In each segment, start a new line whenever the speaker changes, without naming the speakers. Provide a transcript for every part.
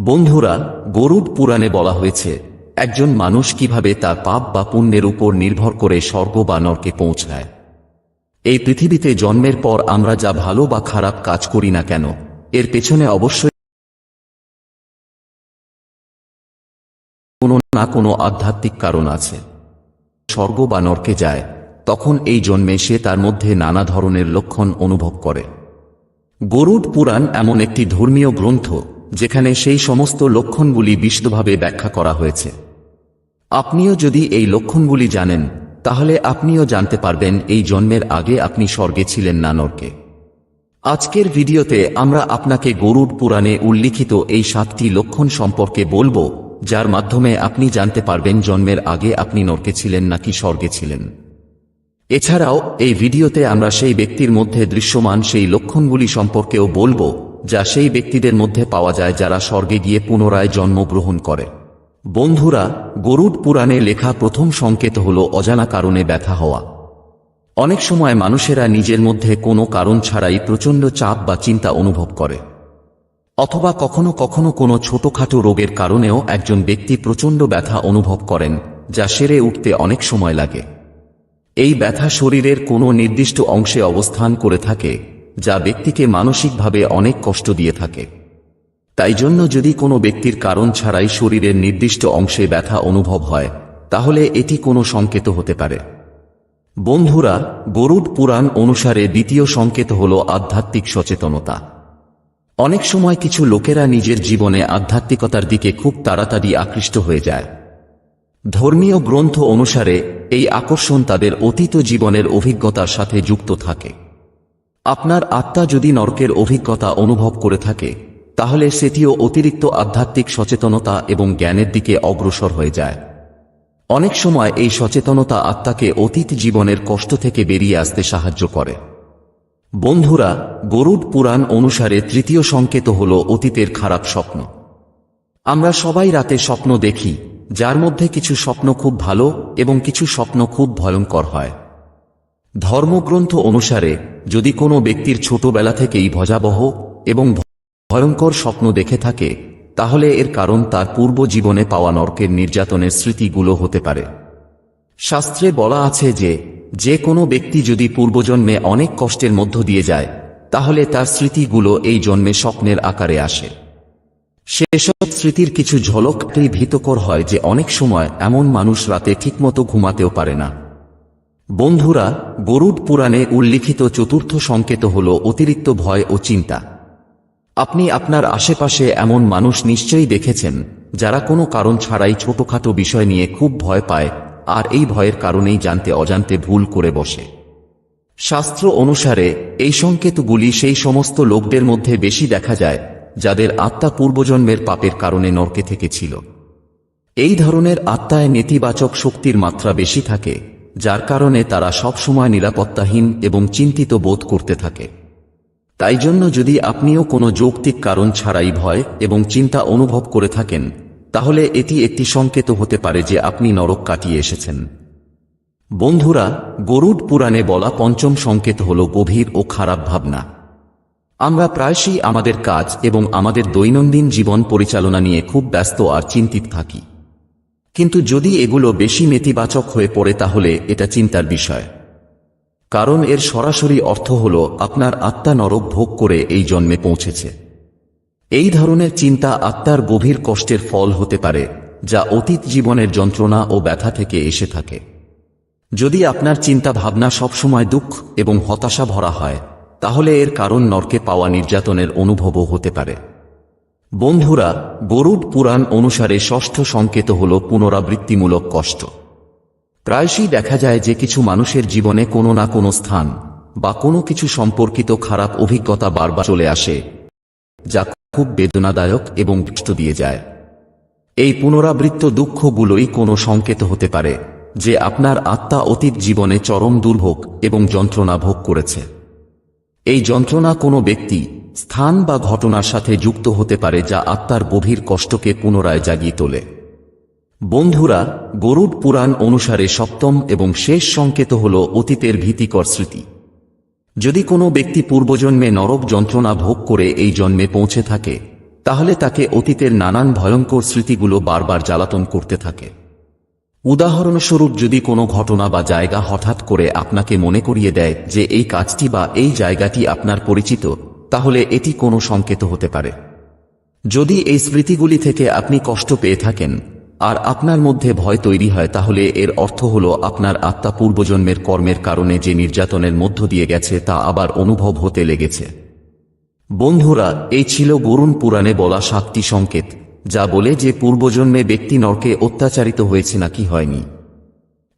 বন্ধুরা, গরুড পুরাণে বলা হয়েছে, একজন মানুষ কীভাবে তার পাপ বা পুণ্যের উপর নির্ভর করে স্বর্গ বা নরকে পৌঁছায়। এই পৃথিবীতে জন্মের পর আমরা যা ভালো বা খারাপ কাজ করি না কেন, এর পেছনে অবশ্যই কোনো না কোনো আধ্যাত্মিক কারণ আছে। স্বর্গ বা নরকে যায়, তখন এই জন্মে সে তার মধ্যে নানা ধরনের লক্ষণ অনুভব করে। গরুড পুরাণ এমন একটি ধর্মীয় গ্রন্থ যেখানে সেই সমস্ত লক্ষণগুলি বিশদভাবে ব্যাখ্যা করা হয়েছে। আপনিও যদি এই লক্ষণগুলি জানেন, তাহলে আপনিও জানতে পারবেন এই জন্মের আগে আপনি স্বর্গে ছিলেন না নরকে আজকের ভিডিওতে আমরা আপনাকে গরুড পুরাণে উল্লিখিত এই সাতটি লক্ষণ সম্পর্কে বলব, যার মাধ্যমে আপনি জানতে পারবেন জন্মের আগে আপনি নরকে ছিলেন নাকি স্বর্গে ছিলেন। এছাড়াও এই ভিডিওতে আমরা সেই ব্যক্তির মধ্যে দৃশ্যমান সেই লক্ষণগুলি সম্পর্কেও বলব যা সেই ব্যক্তিদের মধ্যে পাওয়া যায় যারা স্বর্গে গিয়ে পুনরায় জন্মগ্রহণ করে। বন্ধুরা, গরুড পুরাণে লেখা প্রথম সংকেত হল অজানা কারণে ব্যথা হওয়া। অনেক সময় মানুষেরা নিজের মধ্যে কোনো কারণ ছাড়াই প্রচণ্ড চাপ বা চিন্তা অনুভব করে। অথবা কখনো কখনো কোনো ছোটখাটো রোগের কারণেও একজন ব্যক্তি প্রচণ্ড ব্যথা অনুভব করেন, যা সেরে উঠতে অনেক সময় লাগে। এই ব্যথা শরীরের কোনো নির্দিষ্ট অংশে অবস্থান করে থাকে যা ব্যক্তিকে মানসিকভাবে অনেক কষ্ট দিয়ে থাকে। তাই জন্য যদি কোনো ব্যক্তির কারণ ছাড়াই শরীরের নির্দিষ্ট অংশে ব্যথা অনুভব হয়, তাহলে এটি কোনো সংকেত হতে পারে। বন্ধুরা গরুড পুরাণ অনুসারে দ্বিতীয় সংকেত হল আধ্যাত্মিক সচেতনতা। অনেক সময় কিছু লোকেরা নিজের জীবনে আধ্যাত্মিকতার দিকে খুব তাড়াতাড়ি আকৃষ্ট হয়ে যায়। ধর্মীয় গ্রন্থ অনুসারে এই আকর্ষণ তাদের অতীত জীবনের অভিজ্ঞতার সাথে যুক্ত থাকে। আপনার আত্মা যদি নরকের অভিজ্ঞতা অনুভব করে থাকে, তাহলে সেটিও অতিরিক্ত আধ্যাত্মিক সচেতনতা এবং জ্ঞানের দিকে অগ্রসর হয়ে যায়। অনেক সময় এই সচেতনতা আত্মাকে অতীত জীবনের কষ্ট থেকে বেরিয়ে আসতে সাহায্য করে। বন্ধুরা, গরুড পুরাণ অনুসারে তৃতীয় সংকেত হল অতীতের খারাপ স্বপ্ন। আমরা সবাই রাতে স্বপ্ন দেখি, যার মধ্যে কিছু স্বপ্ন খুব ভালো এবং কিছু স্বপ্ন খুব ভয়ঙ্কর হয়। ধর্মগ্রন্থ অনুসারে, যদি কোনো ব্যক্তির ছোটবেলা থেকেই ভজাবহ এবং ভয়ঙ্কর স্বপ্ন দেখে থাকে, তাহলে এর কারণ তার পূর্ব জীবনে পাওয়া নরকের নির্যাতনের স্মৃতিগুলো হতে পারে। শাস্ত্রে বলা আছে যে যে কোনো ব্যক্তি যদি পূর্বজন্মে অনেক কষ্টের মধ্য দিয়ে যায়, তাহলে তার স্মৃতিগুলো এই জন্মে স্বপ্নের আকারে আসে। সেসব স্মৃতির কিছু ঝলকটাই ভীতকর হয় যে অনেক সময় এমন মানুষ রাতে ঠিকমতো ঘুমাতেও পারে না। বন্ধুরা গরুড পুরাণে উল্লিখিত চতুর্থ সংকেত হল অতিরিক্ত ভয় ও চিন্তা। আপনি আপনার আশেপাশে এমন মানুষ নিশ্চয়ই দেখেছেন, যারা কোনো কারণ ছাড়াই ছোটখাটো বিষয় নিয়ে খুব ভয় পায়, আর এই ভয়ের কারণেই জানতে অজান্তে ভুল করে বসে। শাস্ত্র অনুসারে, এই সংকেতগুলি সেই সমস্ত লোকদের মধ্যে বেশি দেখা যায়, যাদের আত্মা পূর্বজন্মের পাপের কারণে নরকে থেকে ছিল। এই ধরনের আত্মায় নেতিবাচক শক্তির মাত্রা বেশি থাকে যার কারণে তারা সবসময় নিরাপত্তাহীন এবং চিন্তিত বোধ করতে থাকে। তাই জন্য যদি আপনিও কোনো যৌক্তিক কারণ ছাড়াই ভয় এবং চিন্তা অনুভব করে থাকেন, তাহলে এটি একটি সংকেত হতে পারে যে আপনি নরক কাটিয়ে এসেছেন। বন্ধুরা, গরুড পুরাণে বলা পঞ্চম সংকেত হল গভীর ও খারাপ ভাবনা। আমরা প্রায়শই আমাদের কাজ এবং আমাদের দৈনন্দিন জীবন পরিচালনা নিয়ে খুব ব্যস্ত আর চিন্তিত থাকি। কিন্তু যদি এগুলো বেশি নেতিবাচক হয়ে পড়ে তাহলে এটা চিন্তার বিষয়। কারণ এর সরাসরি অর্থ হল আপনার আত্মা নরক ভোগ করে এই জন্মে পৌঁছেছে। এই ধরনের চিন্তা আত্মার গভীর কষ্টের ফল হতে পারে, যা অতীত জীবনের যন্ত্রণা ও ব্যথা থেকে এসে থাকে। যদি আপনার চিন্তা ভাবনা সবসময় দুঃখ এবং হতাশা ভরা হয়, তাহলে এর কারণ নরকে পাওয়া নির্যাতনের অনুভবও হতে পারে। বন্ধুরা গরুড পুরাণ অনুসারে ষষ্ঠ সংকেত হল পুনরাবৃত্তিমূলক কষ্ট। প্রায়শই দেখা যায় যে কিছু মানুষের জীবনে কোনো না কোনো স্থান বা কোনো কিছু সম্পর্কিত খারাপ অভিজ্ঞতা বারবার চলে আসে, যা খুব বেদনাদায়ক এবং কষ্ট দিয়ে যায়। এই পুনরাবৃত্ত দুঃখগুলোই কোনো সংকেত হতে পারে, যে আপনার আত্মা অতীত জীবনে চরম দুর্ভোগ এবং যন্ত্রণা ভোগ করেছে। এই যন্ত্রণা কোনো ব্যক্তি স্থান বা ঘটনার সাথে যুক্ত হতে পারে যা আত্মার গভীর কষ্টকে পুনরায় জাগিয়ে তোলে। বন্ধুরা, গরুড পুরাণ অনুসারে সপ্তম এবং শেষ সংকেত হল অতীতের ভীতিকর স্মৃতি। যদি কোনো ব্যক্তি পূর্বজন্মে নরক যন্ত্রণা ভোগ করে এই জন্মে পৌঁছে থাকে, তাহলে তাকে অতীতের নানান ভয়ঙ্কর স্মৃতিগুলো বারবার জ্বালাতন করতে থাকে। উদাহরণস্বরূপ, যদি কোনো ঘটনা বা জায়গা হঠাৎ করে আপনাকে মনে করিয়ে দেয় যে এই কাজটি বা এই জায়গাটি আপনার পরিচিত তাহলে এটি কোনো সংকেত হতে পারে। যদি এই স্মৃতিগুলি থেকে আপনি কষ্ট পেয়ে থাকেন, আর আপনার মধ্যে ভয় তৈরি হয়, তাহলে এর অর্থ হল আপনার আত্মা পূর্বজন্মের কর্মের কারণে যে নির্যাতনের মধ্য দিয়ে গেছে, তা আবার অনুভব হতে লেগেছে। বন্ধুরা, এই ছিল বরুণ পুরাণে বলা সাতটি সংকেত, যা বলে যে পূর্বজন্মে ব্যক্তি নরকে অত্যাচারিত হয়েছে নাকি হয়নি।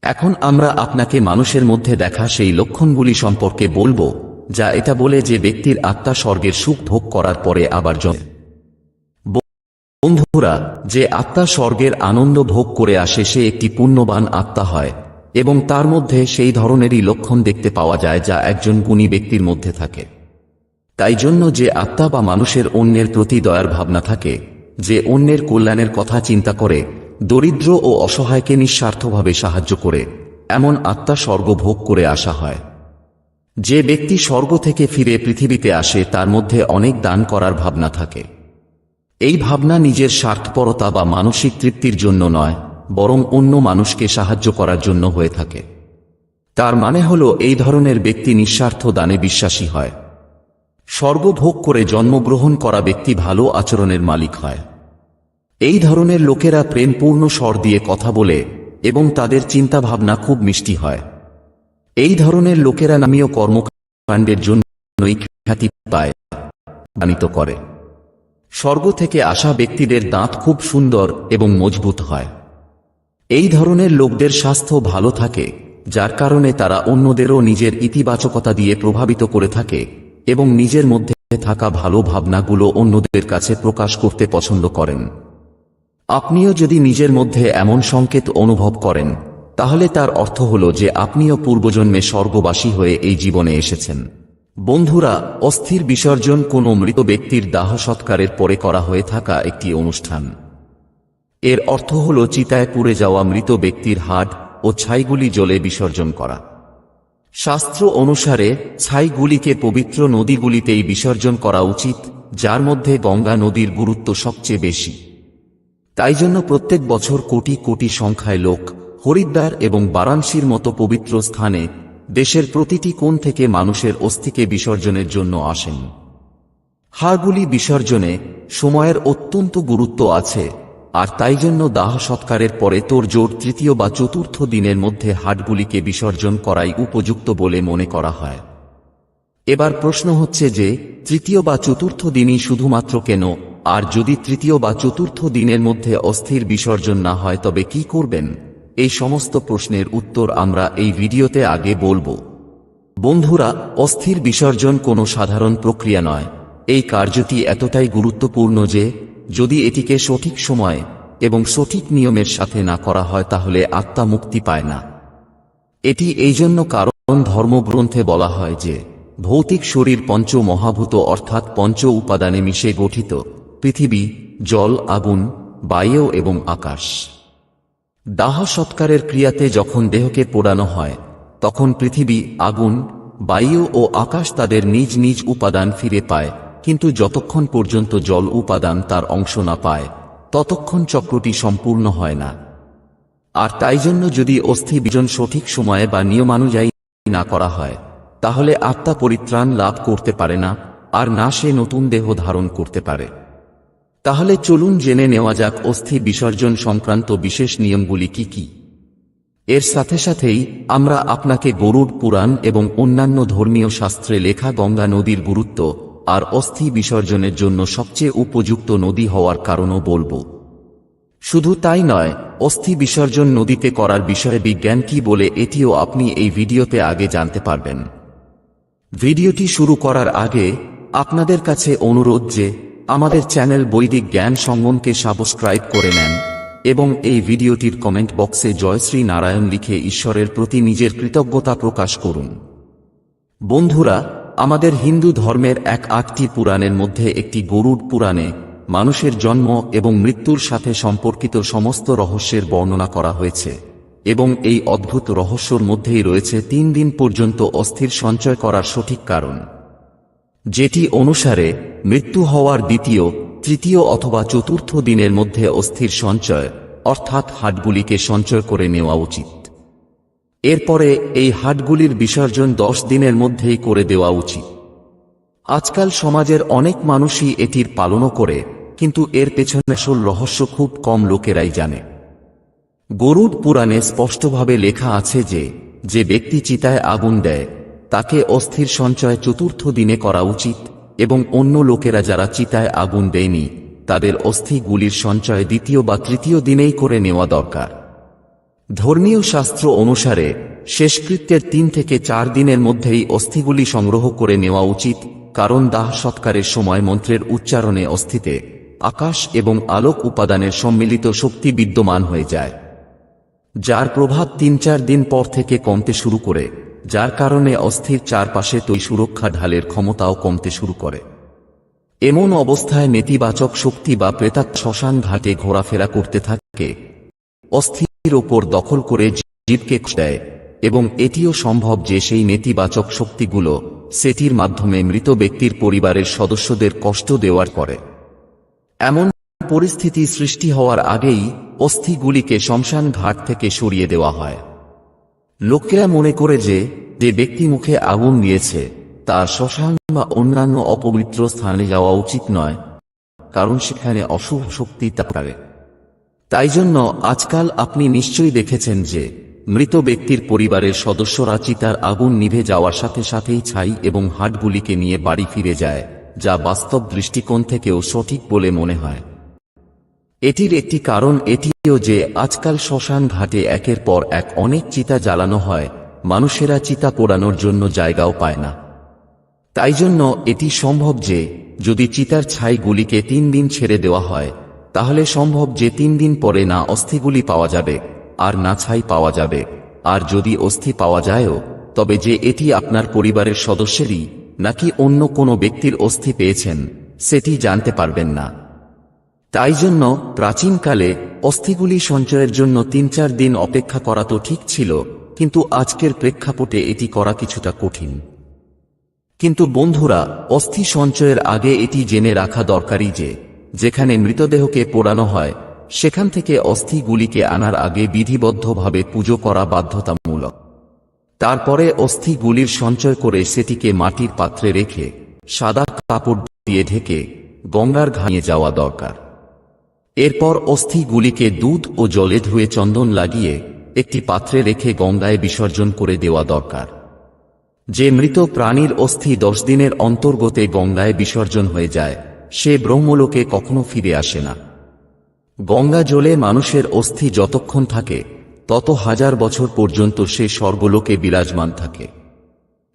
এখন আমরা আপনাকে মানুষের মধ্যে দেখা সেই লক্ষণগুলি সম্পর্কে বলব। যা এটা বলে যে ব্যক্তির আত্মা স্বর্গের সুখ ভোগ করার পরে আবার জমে বন্ধুরা, যে আত্মা স্বর্গের আনন্দ ভোগ করে আসে, সে একটি পুণ্যবান আত্মা হয়, এবং তার মধ্যে সেই ধরনেরই লক্ষণ দেখতে পাওয়া যায় যা একজন গুণী ব্যক্তির মধ্যে থাকে। তাই জন্য যে আত্মা বা মানুষের অন্যের প্রতি দয়ার ভাবনা থাকে, যে অন্যের কল্যাণের কথা চিন্তা করে, দরিদ্র ও অসহায়কে নিঃস্বার্থভাবে সাহায্য করে, এমন আত্মা স্বর্গ ভোগ করে আসা হয়। যে ব্যক্তি স্বর্গ থেকে ফিরে পৃথিবীতে আসে, তার মধ্যে অনেক দান করার ভাবনা থাকে। এই ভাবনা নিজের স্বার্থপরতা বা মানসিক তৃপ্তির জন্য নয়, বরং অন্য মানুষকে সাহায্য করার জন্য হয়ে থাকে। তার মানে হল, এই ধরনের ব্যক্তি নিঃস্বার্থ দানে বিশ্বাসী হয়। স্বর্গভোগ করে জন্মগ্রহণ করা ব্যক্তি ভালো আচরণের মালিক হয়। এই ধরনের লোকেরা প্রেমপূর্ণ স্বর দিয়ে কথা বলে এবং তাদের চিন্তাভাবনা খুব মিষ্টি হয়। এই ধরনের লোকেরা নামীয় কর্মকাণ্ডের জন্যই খ্যাতি পায় বানিত করে। স্বর্গ থেকে আসা ব্যক্তিদের দাঁত খুব সুন্দর এবং মজবুত হয়। এই ধরনের লোকদের স্বাস্থ্য ভালো থাকে, যার কারণে তারা অন্যদেরও নিজের ইতিবাচকতা দিয়ে প্রভাবিত করে থাকে এবং নিজের মধ্যে থাকা ভালো ভাবনাগুলো অন্যদের কাছে প্রকাশ করতে পছন্দ করেন। আপনিও যদি নিজের মধ্যে এমন সংকেত অনুভব করেন তাহলে তার অর্থ হল যে আপনিও পূর্বজন্মে স্বর্গবাসী হয়ে এই জীবনে এসেছেন। বন্ধুরা, অস্থির বিসর্জন কোনো মৃত ব্যক্তির দাহ সৎকারের পরে করা হয়ে থাকা একটি অনুষ্ঠান। এর অর্থ হল চিতায় পুড়ে যাওয়া মৃত ব্যক্তির হাড় ও ছাইগুলি জলে বিসর্জন করা। শাস্ত্র অনুসারে, ছাইগুলিকে পবিত্র নদীগুলিতেই বিসর্জন করা উচিত, যার মধ্যে গঙ্গা নদীর গুরুত্ব সবচেয়ে বেশি। তাই জন্য প্রত্যেক বছর কোটি কোটি সংখ্যায় লোক হরিদ্বার এবং বারাণসীর মতো পবিত্র স্থানে দেশের প্রতিটি কোণ থেকে মানুষের অস্থিকে বিসর্জনের জন্য আসেন। হাড়গুলি বিসর্জনে সময়ের অত্যন্ত গুরুত্ব আছে, আর তাই জন্য দাহ সৎকারের পরে তোর জোর তৃতীয় বা চতুর্থ দিনের মধ্যে হাটগুলিকে বিসর্জন করাই উপযুক্ত বলে মনে করা হয়। এবার প্রশ্ন হচ্ছে যে, তৃতীয় বা চতুর্থ দিনই শুধুমাত্র কেন, আর যদি তৃতীয় বা চতুর্থ দিনের মধ্যে অস্থির বিসর্জন না হয় তবে কি করবেন? এই সমস্ত প্রশ্নের উত্তর আমরা এই ভিডিওতে আগে বলব। বন্ধুরা, অস্থির বিসর্জন কোনো সাধারণ প্রক্রিয়া নয়। এই কার্যটি এতটাই গুরুত্বপূর্ণ যে, যদি এটিকে সঠিক সময়ে এবং সঠিক নিয়মের সাথে না করা হয় তাহলে আত্মা মুক্তি পায় না। এটি এই জন্য কারণ ধর্মগ্রন্থে বলা হয় যে, ভৌতিক শরীর পঞ্চ মহাভূত অর্থাৎ পঞ্চ উপাদানে মিশে গঠিত, পৃথিবী, জল, আগুন, বায়ু এবং আকাশ। দাহ সৎকারের ক্রিয়াতে যখন দেহকে পোড়ানো হয়, তখন পৃথিবী, আগুন, বায়ু ও আকাশ তাদের নিজ নিজ উপাদান ফিরে পায়, কিন্তু যতক্ষণ পর্যন্ত জল উপাদান তার অংশ না পায়, ততক্ষণ চক্রটি সম্পূর্ণ হয় না। আর তাই জন্য যদি অস্থি বিজন সঠিক সময়ে বা নিয়মানুযায়ী না করা হয়, তাহলে আত্মা পরিত্রাণ লাভ করতে পারে না, আর না সে নতুন দেহ ধারণ করতে পারে। তাহলে চলুন জেনে নেওয়া যাক অস্থি বিসর্জন সংক্রান্ত বিশেষ নিয়মগুলি কি কি। এর সাথে সাথেই আমরা আপনাকে গরুড় পুরাণ এবং অন্যান্য ধর্মীয় শাস্ত্রে লেখা গঙ্গা নদীর গুরুত্ব আর অস্থি বিসর্জনের জন্য সবচেয়ে উপযুক্ত নদী হওয়ার কারণও বলব। শুধু তাই নয়, অস্থি বিসর্জন নদীতে করার বিষয়ে বিজ্ঞান কি বলে এটিও আপনি এই ভিডিওতে আগে জানতে পারবেন। ভিডিওটি শুরু করার আগে আপনাদের কাছে অনুরোধ যে আমাদের চ্যানেল বৈদিক জ্ঞান সঙ্গমকে সাবস্ক্রাইব করে নেন এবং এই ভিডিওটির কমেন্ট বক্সে জয়শ্রী নারায়ণ লিখে ঈশ্বরের প্রতি নিজের কৃতজ্ঞতা প্রকাশ করুন। বন্ধুরা, আমাদের হিন্দু ধর্মের এক আটটি পুরাণের মধ্যে একটি গরুড পুরাণে মানুষের জন্ম এবং মৃত্যুর সাথে সম্পর্কিত সমস্ত রহস্যের বর্ণনা করা হয়েছে এবং এই অদ্ভুত রহস্যর মধ্যেই রয়েছে তিন দিন পর্যন্ত অস্থির সঞ্চয় করার সঠিক কারণ। যেটি অনুসারে মৃত্যু হওয়ার দ্বিতীয়, তৃতীয় অথবা চতুর্থ দিনের মধ্যে অস্থির সঞ্চয়, অর্থাৎ হাটগুলিকে সঞ্চয় করে নেওয়া উচিত। এরপরে এই হাটগুলির বিসর্জন দশ দিনের মধ্যেই করে দেওয়া উচিত। আজকাল সমাজের অনেক মানুষই এটির পালনও করে, কিন্তু এর পেছনে আসল রহস্য খুব কম লোকেরাই জানে। গরুড পুরাণে স্পষ্টভাবে লেখা আছে যে যে ব্যক্তি চিতায় আগুন দেয় তাকে অস্থির সঞ্চয় চতুর্থ দিনে করা উচিত, এবং অন্য লোকেরা যারা চিতায় আগুন দেয়নি, তাদের অস্থিগুলির সঞ্চয় দ্বিতীয় বা তৃতীয় দিনেই করে নেওয়া দরকার। ধর্মীয় শাস্ত্র অনুসারে, শেষকৃত্যের তিন থেকে চার দিনের মধ্যেই অস্থিগুলি সংগ্রহ করে নেওয়া উচিত, কারণ দাহ সৎকারের সময় মন্ত্রের উচ্চারণে অস্থিতে আকাশ এবং আলোক উপাদানের সম্মিলিত শক্তি বিদ্যমান হয়ে যায়, যার প্রভাব তিন চার দিন পর থেকে কমতে শুরু করে। যার কারণে অস্থির চারপাশে তৈ সুরক্ষা ঢালের ক্ষমতাও কমতে শুরু করে। এমন অবস্থায় নেতিবাচক শক্তি বা প্রেতাক শ্মশান ঘাটে ঘোরাফেরা করতে থাকে। অস্থির ওপর দখল করে জীবকে দেয় এবং এটিও সম্ভব যে সেই নেতিবাচক শক্তিগুলো সেটির মাধ্যমে মৃত ব্যক্তির পরিবারের সদস্যদের কষ্ট দেওয়ার করে। এমন পরিস্থিতি সৃষ্টি হওয়ার আগেই অস্থিগুলিকে শ্মশান ঘাট থেকে সরিয়ে দেওয়া হয়। লোকেরা মনে করে যে যে ব্যক্তি মুখে আগুন দিয়েছে, তার শ্মশান বা অন্যান্য অপবিত্র স্থানে যাওয়া উচিত নয়, কারণ সেখানে অশুভ শক্তি তাপারে তাই জন্য আজকাল আপনি নিশ্চয়ই দেখেছেন যে, মৃত ব্যক্তির পরিবারের সদস্যরা চিতার আগুন নিভে যাওয়ার সাথে সাথেই ছাই এবং হাটগুলিকে নিয়ে বাড়ি ফিরে যায়, যা বাস্তব দৃষ্টিকোণ থেকেও সঠিক বলে মনে হয়। এটির একটি কারণ এটিও যে আজকাল শ্মশান ঘাটে একের পর এক অনেক চিতা জ্বালানো হয়, মানুষেরা চিতা পোড়ানোর জন্য জায়গাও পায় না। তাই জন্য এটি সম্ভব যে, যদি চিতার ছাইগুলিকে তিন দিন ছেড়ে দেওয়া হয়, তাহলে সম্ভব যে তিন দিন পরে না অস্থিগুলি পাওয়া যাবে, আর না ছাই পাওয়া যাবে। আর যদি অস্থি পাওয়া যায়ও, তবে যে এটি আপনার পরিবারের সদস্যেরই, নাকি অন্য কোনো ব্যক্তির অস্থি পেয়েছেন, সেটি জানতে পারবেন না। তাই জন্য প্রাচীনকালে অস্থিগুলি সঞ্চয়ের জন্য তিন চার দিন অপেক্ষা করা তো ঠিক ছিল, কিন্তু আজকের প্রেক্ষাপটে এটি করা কিছুটা কঠিন। কিন্তু বন্ধুরা, অস্থি সঞ্চয়ের আগে এটি জেনে রাখা দরকারি যে, যেখানে মৃতদেহকে পোড়ানো হয়, সেখান থেকে অস্থিগুলিকে আনার আগে বিধিবদ্ধভাবে পুজো করা বাধ্যতামূলক। তারপরে অস্থিগুলির সঞ্চয় করে সেটিকে মাটির পাত্রে রেখে সাদা কাপড় দিয়ে ঢেকে গঙ্গার ঘাইয়ে যাওয়া দরকার। এরপর অস্থিগুলিকে দুধ ও জলে ধুয়ে চন্দন লাগিয়ে একটি পাত্রে রেখে গঙ্গায় বিসর্জন করে দেওয়া দরকার। যে মৃত প্রাণীর অস্থি দশ দিনের অন্তর্গতে গঙ্গায় বিসর্জন হয়ে যায়, সে ব্রহ্মলোকে কখনো ফিরে আসে না। গঙ্গা জলে মানুষের অস্থি যতক্ষণ থাকে, তত হাজার বছর পর্যন্ত সে স্বর্গলোকে বিরাজমান থাকে।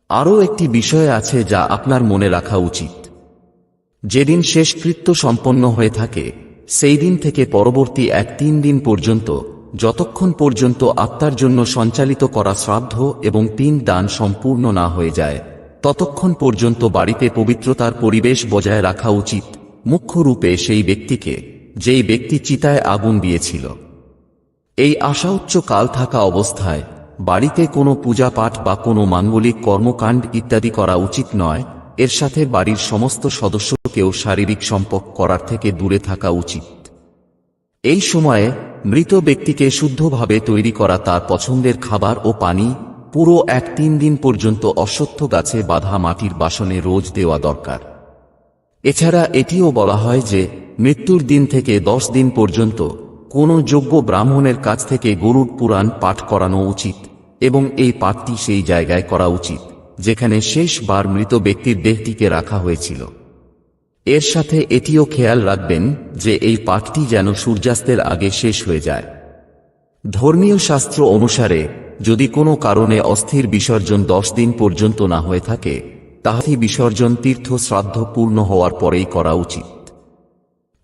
আরও একটি বিষয় আছে যা আপনার মনে রাখা উচিত। যেদিন শেষকৃত্য সম্পন্ন হয়ে থাকে সেই দিন থেকে পরবর্তী এক তিন দিন পর্যন্ত, যতক্ষণ পর্যন্ত আত্মার জন্য সঞ্চালিত করা শ্রাদ্ধ এবং তিন দান সম্পূর্ণ না হয়ে যায়, ততক্ষণ পর্যন্ত বাড়িতে পবিত্রতার পরিবেশ বজায় রাখা উচিত। মুখ্য রূপে সেই ব্যক্তিকে, যেই ব্যক্তি চিতায় আগুন দিয়েছিল। এই আশা উচ্চ কাল থাকা অবস্থায়, বাড়িতে কোনো পূজা পাঠ বা কোনো মাঙ্গলিক কর্মকাণ্ড ইত্যাদি করা উচিত নয় এর সাথে বাড়ির সমস্ত সদস্যকেও শারীরিক সম্পর্ক করার থেকে দূরে থাকা উচিত। এই সময়ে মৃত ব্যক্তিকে শুদ্ধভাবে তৈরি করা তার পছন্দের খাবার ও পানি পুরো এক তিন দিন পর্যন্ত অশ্বত্থ গাছে বাঁধা মাটির বাসনে রোজ দেওয়া দরকার। এছাড়া এটিও বলা হয় যে, মৃত্যুর দিন থেকে দশ দিন পর্যন্ত কোনো যোগ্য ব্রাহ্মণের কাছ থেকে গরুর পুরাণ পাঠ করানো উচিত এবং এই পাঠটি সেই জায়গায় করা উচিত। যেখানে শেষবার মৃত ব্যক্তির দেহটিকে রাখা হয়েছিল। এর সাথে এটিও খেয়াল রাখবেন যে এই পাঠটি যেন সূর্যাস্তের আগে শেষ হয়ে যায়। ধর্মীয় শাস্ত্র অনুসারে, যদি কোনো কারণে অস্থির বিসর্জন দশ দিন পর্যন্ত না হয়ে থাকে তাহলে বিসর্জন তীর্থ শ্রাদ্ধ পূর্ণ হওয়ার পরেই করা উচিত।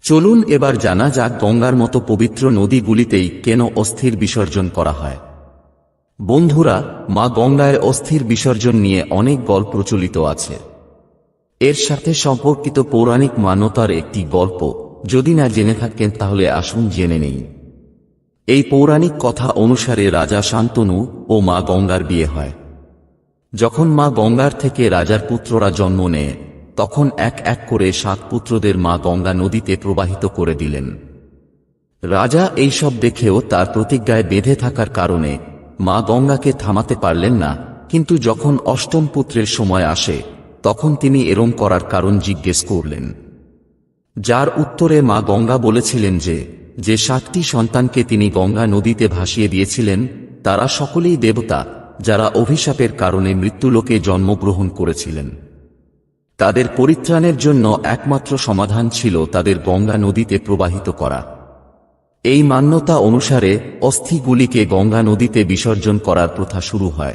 চলুন এবার জানা যাক গঙ্গার মতো পবিত্র নদীগুলিতেই কেন অস্থির বিসর্জন করা হয়। বন্ধুরা, মা গঙ্গায় অস্থির বিসর্জন নিয়ে অনেক গল্প প্রচলিত আছে। এর সাথে সম্পর্কিত পৌরাণিক মান্যতার একটি গল্প। যদি না জেনে থাকেন, তাহলে আসুন জেনে নেই। এই পৌরাণিক কথা অনুসারে রাজা শান্তনু ও মা গঙ্গার বিয়ে হয়। যখন মা গঙ্গার থেকে রাজার পুত্ররা জন্ম নেয়, তখন এক এক করে সাত পুত্রদের মা গঙ্গা নদীতে প্রবাহিত করে দিলেন। রাজা এইসব দেখেও তার প্রতিজ্ঞায় বেঁধে থাকার কারণে মা গঙ্গাকে থামাতে পারলেন না, কিন্তু যখন অষ্টম পুত্রের সময় আসে, তখন তিনি এরম করার কারণ জিজ্ঞেস করলেন। যার উত্তরে মা গঙ্গা বলেছিলেন যে যে সাতটি সন্তানকে তিনি গঙ্গা নদীতে ভাসিয়ে দিয়েছিলেন, তারা সকলেই দেবতা, যারা অভিশাপের কারণে মৃত্যুলোকে জন্মগ্রহণ করেছিলেন। তাদের পরিত্রাণের জন্য একমাত্র সমাধান ছিল তাদের গঙ্গা নদীতে প্রবাহিত করা। এই মান্যতা অনুসারে অস্থিগুলিকে গঙ্গা নদীতে বিসর্জন করার প্রথা শুরু হয়।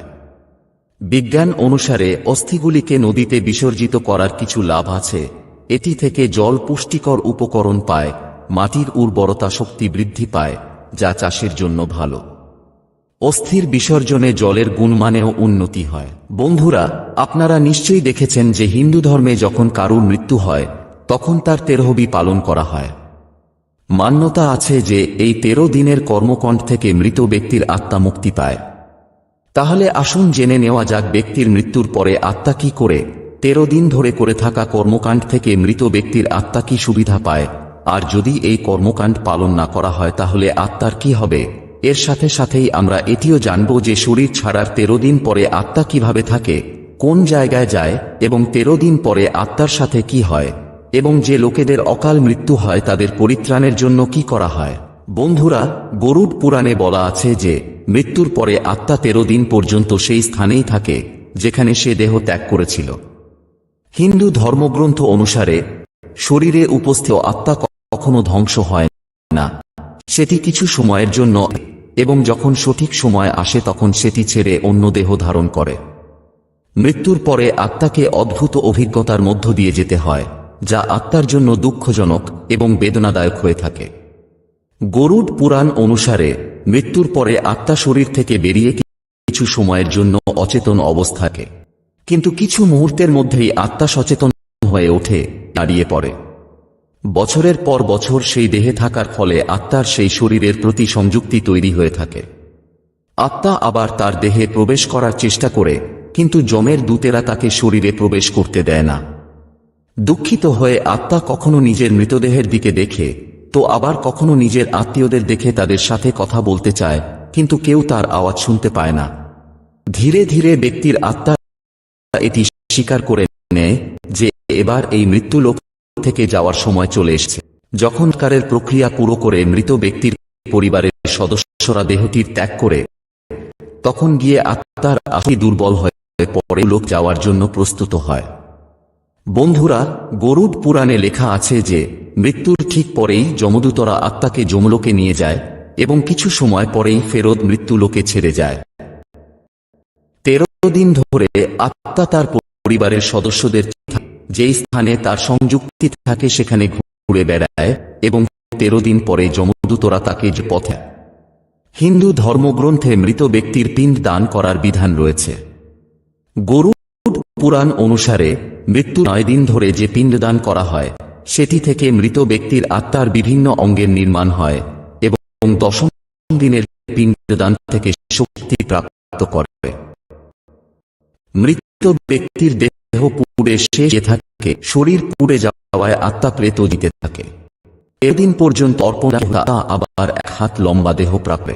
বিজ্ঞান অনুসারে অস্থিগুলিকে নদীতে বিসর্জিত করার কিছু লাভ আছে। এটি থেকে জল পুষ্টিকর উপকরণ পায়, মাটির উর্বরতা শক্তি বৃদ্ধি পায়, যা চাষের জন্য ভালো। অস্থির বিসর্জনে জলের গুণমানেও উন্নতি হয়। বন্ধুরা, আপনারা নিশ্চয়ই দেখেছেন যে হিন্দু ধর্মে যখন কারুর মৃত্যু হয়, তখন তার তেরহবি পালন করা হয়। মান্যতা আছে যে এই তেরো দিনের কর্মকণ্ঠ থেকে মৃত ব্যক্তির আত্মা মুক্তি পায়। তাহলে আসুন জেনে নেওয়া যাক ব্যক্তির মৃত্যুর পরে আত্মা কি করে, তেরো দিন ধরে করে থাকা কর্মকাণ্ড থেকে মৃত ব্যক্তির আত্মা কি সুবিধা পায়? আর যদি এই কর্মকাণ্ড পালন না করা হয় তাহলে আত্মার কি হবে? এর সাথে সাথেই আমরা এটিও জানব যে শরীর ছাড়ার তেরো দিন পরে আত্মা কীভাবে থাকে, কোন জায়গায় যায় এবং তেরো দিন পরে আত্মার সাথে কি হয়। এবং যে লোকেদের অকাল মৃত্যু হয় তাদের পরিত্রাণের জন্য কি করা হয়? বন্ধুরা গরুড পুরাণে বলা আছে যে, মৃত্যুর পরে আত্মা তেরো দিন পর্যন্ত সেই স্থানেই থাকে, যেখানে সে দেহ ত্যাগ করেছিল। হিন্দু ধর্মগ্রন্থ অনুসারে, শরীরে উপস্থিত আত্মা কখনো ধ্বংস হয় না। সেটি কিছু সময়ের জন্য এবং যখন সঠিক সময় আসে তখন সেটি ছেড়ে অন্য দেহ ধারণ করে। মৃত্যুর পরে আত্মাকে অদ্ভুত অভিজ্ঞতার মধ্য দিয়ে যেতে হয়। যা আত্মার জন্য দুঃখজনক এবং বেদনাদায়ক হয়ে থাকে। গরুড পুরাণ অনুসারে মৃত্যুর পরে আত্মা শরীর থেকে বেরিয়ে কিছু সময়ের জন্য অচেতন অবস্থাকে। কিন্তু কিছু মুহূর্তের মধ্যেই আত্মা সচেতন হয়ে ওঠে, দাঁড়িয়ে পড়ে। বছরের পর বছর সেই দেহে থাকার ফলে আত্মার সেই শরীরের প্রতি সংযুক্তি তৈরি হয়ে থাকে। আত্মা আবার তার দেহে প্রবেশ করার চেষ্টা করে, কিন্তু জমের দূতেরা তাকে শরীরে প্রবেশ করতে দেয় না। দুঃখিত হয়ে আত্মা কখনো নিজের মৃতদেহের দিকে দেখে, তো আবার কখনো নিজের আত্মীয়দের দেখে তাদের সাথে কথা বলতে চায়, কিন্তু কেউ তার আওয়াজ শুনতে পায় না। ধীরে ধীরে ব্যক্তির আত্মা এটি স্বীকার করে নেয় যে এবার এই মৃত্যু লোক থেকে যাওয়ার সময় চলে এসেছে। যখন কারের প্রক্রিয়া পুরো করে মৃত ব্যক্তির পরিবারের সদস্যরা দেহটির ত্যাগ করে, তখন গিয়ে আত্মার আশি দুর্বল হয়ে পরে লোক যাওয়ার জন্য প্রস্তুত হয়। বন্ধুরা, গরুড পুরাণে লেখা আছে যে, মৃত্যুর ঠিক পরেই যমদূতরা আত্মাকে যমলোকে নিয়ে যায় এবং কিছু সময় পরেই ফেরত মৃত্যু লোকে ছেড়ে যায়। তেরো দিন ধরে আত্মা তার পরিবারের সদস্যদের যেই স্থানে তার সংযুক্তি থাকে সেখানে ঘুরে বেড়ায় এবং তেরো দিন পরে যমদূতরা তাকে যে পথে হিন্দু ধর্মগ্রন্থে মৃত ব্যক্তির পিণ্ড দান করার বিধান রয়েছে। গরু পুরাণ অনুসারে, মৃত্যু নয় দিন ধরে যে পিণ্ডদান করা হয়, সেটি থেকে মৃত ব্যক্তির আত্মার বিভিন্ন অঙ্গের নির্মাণ হয় এবং দশম দিনের পিণ্ডদান থেকে শক্তি প্রাপ্ত করে। মৃত ব্যক্তির দেহ পুড়ে শেষ থাকে, শরীর পুড়ে যাওয়ায় আত্মা প্রেত দিতে থাকে। এদিন পর্যন্ত অর্পণ আবার এক হাত লম্বা দেহ প্রাপে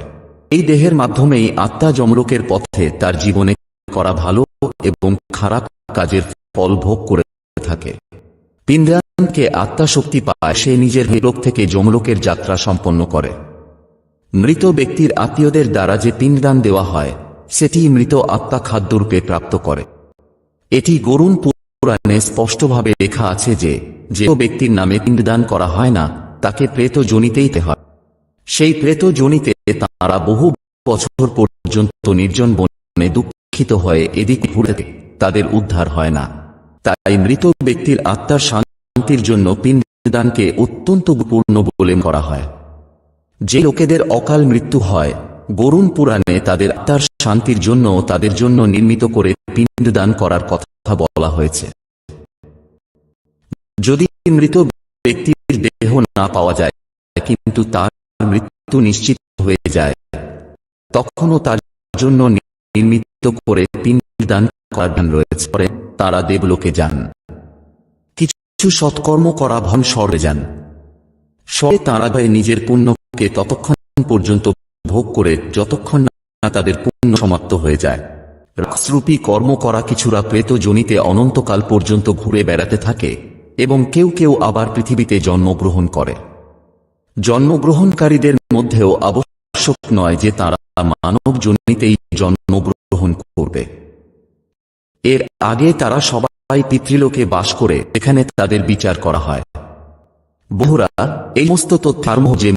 এই দেহের মাধ্যমেই আত্মা জমরকের পথে তার জীবনে করা ভালো এবং খারাপ কাজের ফল ভোগ করে থাকে। পিণ্ডদানকে আত্মা শক্তি পায়, সে নিজের লোক থেকে যমলোকের যাত্রা সম্পন্ন করে। মৃত ব্যক্তির আত্মীয়দের দ্বারা যে পিণ্ডদান দেওয়া হয়, সেটি মৃত আত্মা খাদ্যরূপে প্রাপ্ত করে। এটি গরুণ পুরাণে স্পষ্টভাবে লেখা আছে যে যে ব্যক্তির নামে পিণ্ডদান করা হয় না, তাকে প্রেত জনিতেই হয়। সেই প্রেত জনিতে তাঁরা বহু বছর পর্যন্ত নির্জন বনে দুঃখিত হয়ে এদিক ঘুরে তাদের উদ্ধার হয় না। তাই মৃত ব্যক্তির আত্মার শান্তির জন্য পিণ্ডদানকে অত্যন্ত পূর্ণ বলে করা হয়। যে লোকেদের অকাল মৃত্যু হয় গরুণ পুরাণে তাদের আত্মার শান্তির জন্য তাদের জন্য নির্মিত করে পিণ্ডদান করার কথা বলা হয়েছে। যদি মৃত ব্যক্তির দেহ না পাওয়া যায়, কিন্তু তার মৃত্যু নিশ্চিত হয়ে যায়, তখনও তার জন্য নির্মিত করে পিণ্ডদান করার রয়েছে। পরে তারা দেবলোকে যান। কিছু সৎকর্ম করা ভন স্বরে যান। স্বরে তাঁরা ভয়ে নিজের পুণ্যকে ততক্ষণ পর্যন্ত ভোগ করে যতক্ষণ না তাদের পুণ্য সমাপ্ত হয়ে যায়। রাসরূপী কর্ম করা কিছুরা প্রেত জনিতে অনন্তকাল পর্যন্ত ঘুরে বেড়াতে থাকে এবং কেউ কেউ আবার পৃথিবীতে জন্মগ্রহণ করে। জন্মগ্রহণকারীদের মধ্যেও আবশ্যক নয় যে তারা মানব জনিতেই জন্মগ্রহণ করবে। এর আগে তারা সবাই পিতৃলোকে বাস করে, এখানে তাদের বিচার করা হয়। বহুরা এই সমস্ত তথ্যার্ম যে